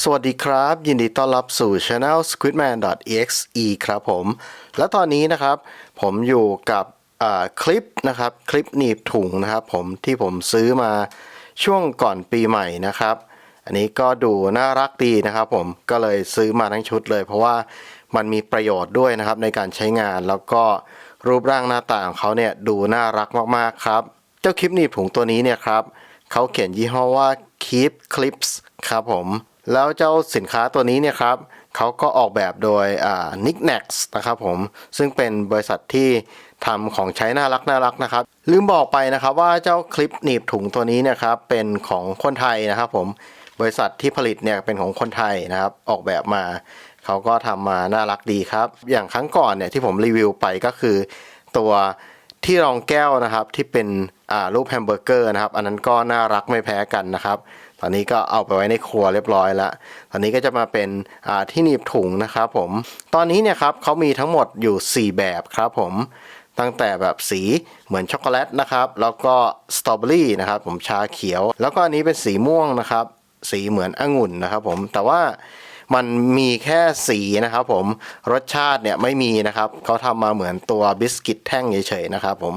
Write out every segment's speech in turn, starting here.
สวัสดีครับ ยินดีต้อนรับสู่ Channel squidman.exe ครับผม และตอนนี้นะครับ ผมอยู่กับคลิปนะครับ คลิปหนีบถุงนะครับผมที่ผมซื้อมาช่วงก่อนปีใหม่นะครับ อันนี้ก็ดูน่ารักดีนะครับผมก็เลยซื้อมาทั้งชุดเลย เพราะว่ามันมีประโยชน์ด้วยนะครับในการใช้งานแล้วก็รูปร่างหน้าตาของเขาเนี่ยดูน่ารักมากๆครับ เจ้าคลิปหนีบถุงตัวนี้เนี่ยครับเขาเขียนยี่ห้อว่า Keep Clips ครับผม แล้วเจ้าสินค้าตัวนี้เนี่ยครับเขาก็ออกแบบโดยอ่า n i c n a x นะครับผม ซึ่งเป็นบริษัทที่ทำของใช้น่ารักน่ารักนะครับ ลืมบอกไปนะครับว่าเจ้าคลิปหนีบถุงตัวนี้เนะครับเป็นของคนไทยนะครับผมบริษัทที่ผลิตเนี่ยเป็นของคนไทยนะครับออกแบบมา เขาก็ทำมาน่ารักดีครับ อย่างครั้งก่อนเนี่ยที่ผมรีวิวไปก็คือตัวที่รองแก้วนะครับที่เป็นรูปแฮมเบอร์เกอร์นะครับ อันนั้นก็น่ารักไม่แพ้กันนะครับ ตอนนี้ก็เอาไปไว้ในครัวเรียบร้อยแล้วตอนนี้ก็จะมาเป็นที่หนีบถุงนะครับผม ตอนนี้เนี่ยครับเขามีทั้งหมดอยู่ 4 แบบครับผมตั้งแต่แบบสีเหมือนช็อกโกแลตนะครับ แล้วก็สตรอเบอรี่นะครับผมชาเขียว แล้วก็อันนี้เป็นสีม่วงนะครับ สีเหมือนองุ่นนะครับผมแต่ว่ามันมีแค่สีนะครับผมรสชาติเนี่ยไม่มีนะครับเขาทำมาเหมือนตัวบิสกิตแท่งเฉยๆนะครับผม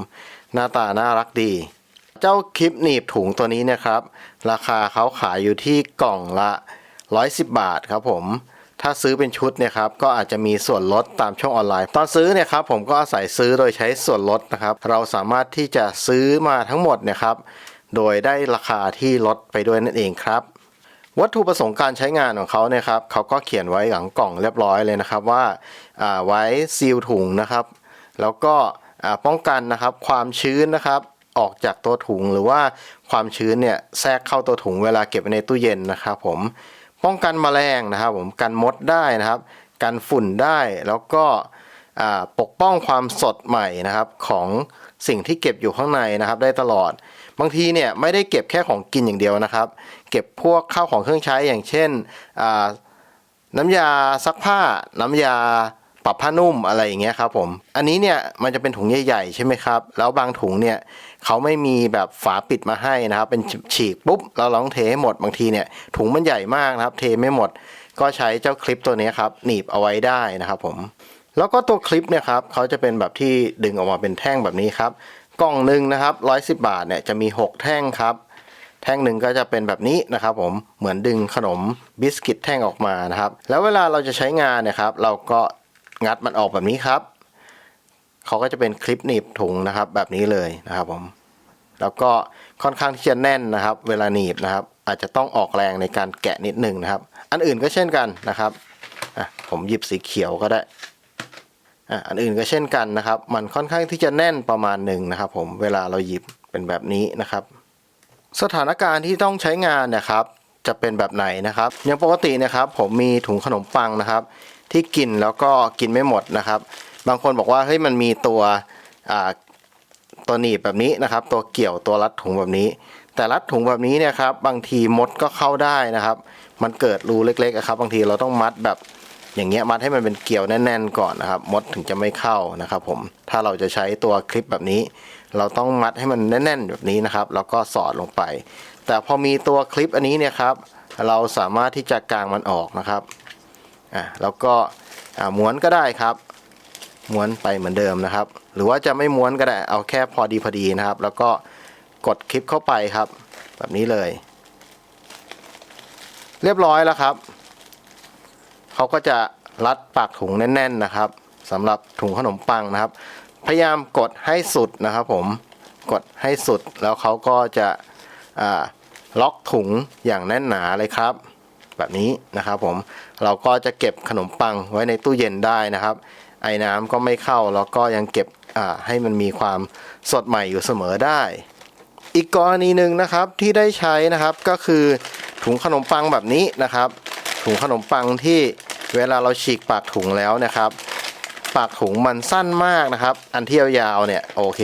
หน้าตาน่ารักดี จ้าคลิปหนีบถุงตัวนี้นะครับ ราคาเขาขายอยู่ที่กล่องละ 110 บาทครับผมถ้าซื้อเป็นชุดเนี่ยครับก็อาจจะมีส่วนลดตามช่องออนไลน์ ตอนซื้อเนี่ยครับผมก็อาศัยซื้อโดยใช้ส่วนลดนะครับ เราสามารถที่จะซื้อมาทั้งหมดเนี่ยครับ โดยได้ราคาที่ลดไปด้วยนั่นเองครับ วัตถุประสงค์การใช้งานของเขาเนี่ยครับเขาก็เขียนไว้หลังกล่องเรียบร้อยเลยนะครับว่าาไว้ซีลถุงนะครับ แล้วก็ป้องกันนะครับความชื้นนะครับ ออกจากตัวถุงหรือว่าความชื้นเนี่ยแทรกเข้าตัวถุงเวลาเก็บไว้ในตู้เย็นนะครับผมป้องกันแมลงนะครับผมกันมดได้นะครับ กันฝุ่นได้แล้วก็ปกป้องความสดใหม่นะครับของสิ่งที่เก็บอยู่ข้างในนะครับ ได้ตลอด บางทีเนี่ยไม่ได้เก็บแค่ของกินอย่างเดียวนะครับ เก็บพวกข้าวของเครื่องใช้อย่างเช่นน้ำยาซักผ้า น้ำยา ปรับผ้านุ่มอะไรอย่างเงี้ยครับผม อันนี้เนี่ยมันจะเป็นถุงใหญ่ๆใช่ไหมครับ แล้วบางถุงเนี่ยเขาไม่มีแบบฝาปิดมาให้นะครับ เป็นฉีกปุ๊บเราลองเทให้หมดบางทีเนี่ยถุงมันใหญ่มากนะครับ เทไม่หมด ก็ใช้เจ้าคลิปตัวนี้ครับหนีบเอาไว้ได้นะครับผม แล้วก็ตัวคลิปเนี่ยครับเขาจะเป็นแบบที่ดึงออกมาเป็นแท่งแบบนี้ครับ กล่องหนึ่งนะครับ110บาทเนี่ยจะมี 6 แท่งครับแท่งหนึ่งก็จะเป็นแบบนี้นะครับผมเหมือนดึงขนมบิสกิตแท่งออกมานะครับ แล้วเวลาเราจะใช้งานนะครับ เราก็ งัดมันออกแบบนี้ครับ เขาก็จะเป็นคลิปหนีบถุงนะครับ แบบนี้เลยนะครับผมแล้วก็ค่อนข้างที่จะแน่นนะครับ เวลาหนีบนะครับ อาจจะต้องออกแรงในการแกะนิดหนึงนะครับ อันอื่นก็เช่นกันนะครับผมหยิบสีเขียวก็ได้อันอื่นก็เช่นกันนะครับ มันค่อนข้างที่จะแน่นประมาณหนึ่งนะครับ ผมเวลาเราหยิบเป็นแบบนี้นะครับ สถานการณ์ที่ต้องใช้งานนะครับ จะเป็นแบบไหนนะครับ อย่างปกตินะครับ ผมมีถุงขนมปังนะครับ ที่กินแล้วก็กินไม่หมดนะครับ บางคนบอกว่าเฮ้ยมันมีตัวตัวหนีบแบบนี้นะครับ ตัวเกี่ยวตัวรัดถุงแบบนี้ แต่รัดถุงแบบนี้เนี่ยครับบางทีมดก็เข้าได้นะครับ มันเกิดรูเล็กๆอะครับบางทีเราต้องมัดแบบอย่างเงี้ยมัดให้มันเป็นเกลียวแน่นๆก่อนนะครับ มดถึงจะไม่เข้านะครับ ผมถ้าเราจะใช้ตัวคลิปแบบนี้ เราต้องมัดให้มันแน่นๆแบบนี้นะครับ แล้วก็สอดลงไป แต่พอมีตัวคลิปอันนี้เนี่ยครับ เราสามารถที่จะกางมันออกนะครับ อะแล้วก็ม้วนก็ได้ครับม้วนไปเหมือนเดิมนะครับ หรือว่าจะไม่ม้วนก็ได้เอาแค่พอดีพอดีนะครับ แล้วก็กดคลิปเข้าไปครับ แบบนี้เลย เรียบร้อยแล้วครับเขาก็จะรัดปากถุงแน่น ๆนะครับสำหรับถุงขนมปังนะครับ พยายามกดให้สุดนะครับผมกดให้สุดแล้วเขาก็จะล็อกถุงอย่างแน่นหนาเลยครับ แบบนี้นะครับผมเราก็จะเก็บขนมปังไว้ในตู้เย็นได้นะครับ ไอ้น้ำก็ไม่เข้าแล้วก็ยังเก็บให้มันมีความสดใหม่อยู่เสมอได้ อีกกรณีหนึ่งนะครับที่ได้ใช้นะครับก็คือถุงขนมปังแบบนี้นะครับ ถุงขนมปังที่เวลาเราฉีกปากถุงแล้วนะครับ ปากถุงมันสั้นมากนะครับ อันที่ยาวๆเนี่ยโอเค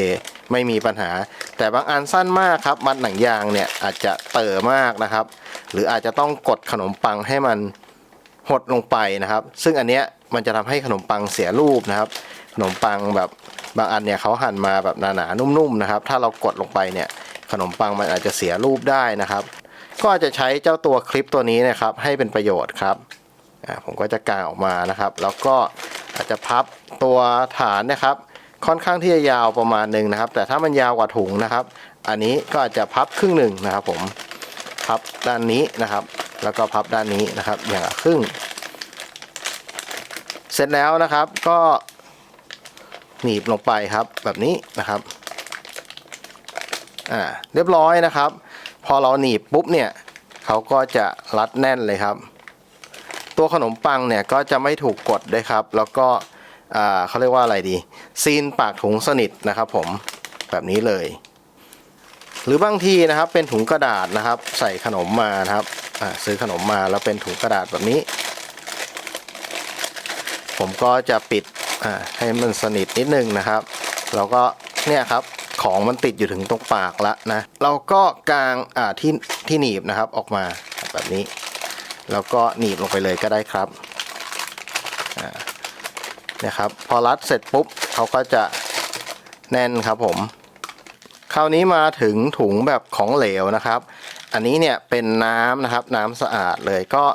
ไม่มีปัญหา แต่บางอันสั้นมากครับ มัดหนังยางเนี่ยอาจจะเต่อมากนะครับ หรืออาจจะต้องกดขนมปังให้มันหดลงไปนะครับ ซึ่งอันเนี้ยมันจะทำให้ขนมปังเสียรูปนะครับ ขนมปังแบบบางอันเนี่ยเขาหั่นมาแบบหนาๆนุ่มๆนะครับ ถ้าเรากดลงไปเนี่ยขนมปังมันอาจจะเสียรูปได้นะครับ ก็จะใช้เจ้าตัวคลิปตัวนี้นะครับให้เป็นประโยชน์ครับผมก็จะกางออกมานะครับ แล้วก็อาจจะพับตัวฐานนะครับ ค่อนข้างที่จะยาวประมาณหนึ่งนะครับ แต่ถ้ามันยาวกว่าถุงนะครับ อันนี้ก็อาจจะพับครึ่งหนึ่งนะครับผม พับด้านนี้นะครับ แล้วก็พับด้านนี้นะครับ อย่างละครึ่ง เสร็จแล้วนะครับก็หนีบลงไปครับแบบนี้นะครับอ่าเรียบร้อยนะครับ พอเราหนีบปุ๊บเนี่ยเขาก็จะรัดแน่นเลยครับ ตัวขนมปังเนี่ยก็จะไม่ถูกกดด้วยครับ แล้วก็อ่าเขาเรียกว่าอะไรดี ซีนปากถุงสนิทนะครับผมแบบนี้เลย หรือบางทีนะครับเป็นถุงกระดาษนะครับ ใส่ขนมมานะครับซื้อขนมมาแล้วเป็นถุงกระดาษแบบนี้ ผมก็จะปิดให้มันสนิทนิดนึงนะครับแล้วก็เนี่ยครับของมันติดอยู่ถึงตรงปากล้วนะเราก็กางอ่าที่ที่หนีบนะครับออกมาแบบนี้ แล้วก็หนีบลงไปเลยก็ได้ครับนี่ยครับพอรัดเสร็จปุ๊บเขาก็จะแน่นครับผม คราวนี้มาถึงถุงแบบของเหลวนะครับ อันนี้เนี่ยเป็นน้ำนะครับน้ำสะอาดเลยก็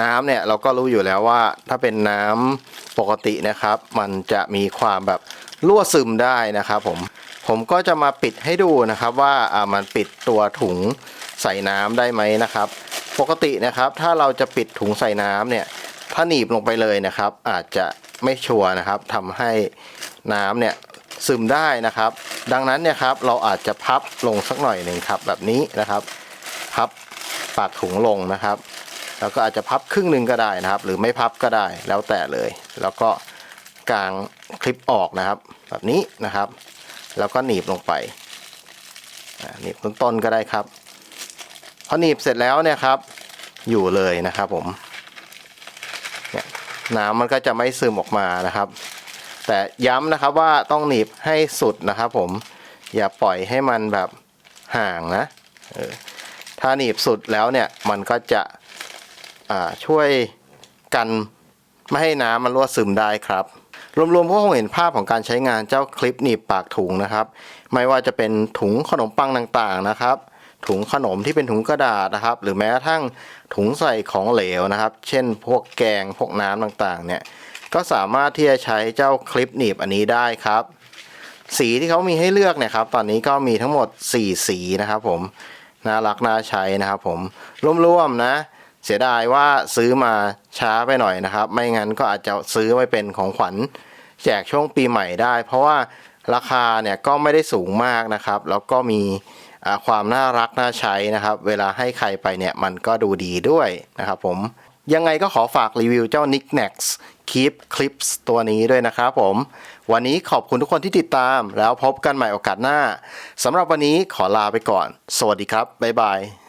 น้ำเนี่ยเราก็รู้อยู่แล้วว่า ถ้าเป็นน้ำปกตินะครับ มันจะมีความแบบรั่วซึมได้นะครับผมผมก็จะมาปิดให้ดูนะครับว่าอ่ามันปิดตัวถุงใส่น้ำได้ไหมนะครับ ปกตินะครับถ้าเราจะปิดถุงใส่น้ำเนี่ยถ้าหนีบลงไปเลยนะครับ อาจจะไม่ชัวร์นะครับทำให้น้ำเนี่ยซึมได้นะครับ ดังนั้นเนี่ยครับเราอาจจะพับลงสักหน่อยหนึ่งครับแบบนี้นะครับ พับปากถุงลงนะครับ แล้วก็อาจจะพับครึ่งหนึ่งก็ได้นะครับ หรือไม่พับก็ได้แล้วแต่เลย แล้วก็กางคลิปออกนะครับ แบบนี้นะครับ แล้วก็หนีบลงไปหนีบต้นๆก็ได้ครับพอหนีบเสร็จแล้วเนี่ยครับ อยู่เลยนะครับผมเนี่ยน้ำมันก็จะไม่ซึมออกมานะครับ แต่ย้ำนะครับว่าต้องหนีบให้สุดนะครับผมอย่าปล่อยให้มันแบบห่างนะออถ้าหนีบสุดแล้วเนี่ยมันก็จะช่วยกันไม่ให้น้ำมันรั่วซึมได้ครับรวมๆก็คงเห็นภาพของการใช้งานเจ้าคลิปหนีบปากถุงนะครับ ไม่ว่าจะเป็นถุงขนมปังต่างๆนะครับ ถุงขนมที่เป็นถุงกระดาษนะครับ หรือแม้กระทั่งถุงใส่ของเหลวนะครับ เช่นพวกแกงพวกน้ำต่างๆเนี่ย ก็สามารถที่จะใช้เจ้าคลิปหนีบอันนี้ได้ครับ สีที่เขามีให้เลือกเนี่ยครับ ตอนนี้ก็มีทั้งหมด 4 สีนะครับผม น่ารักน่าใช้นะครับผมร่วมๆนะ เสียดายว่าซื้อมาช้าไปหน่อยนะครับ ไม่งั้นก็อาจจะซื้อไว้เป็นของขวัญแจกช่วงปีใหม่ได้ เพราะว่าราคาเนี่ยก็ไม่ได้สูงมากนะครับ แล้วก็มีความน่ารักน่าใช้นะครับ เวลาให้ใครไปเนี่ยมันก็ดูดีด้วยนะครับผม ยังไงก็ขอฝากรีวิวเจ้า Knickknacks Keep Clips ตัวนี้ด้วยนะครับผม วันนี้ขอบคุณทุกคนที่ติดตาม แล้วพบกันใหม่โอกาสหน้าสำหรับวันนี้ขอลาไปก่อน สวัสดีครับ บ๊ายบาย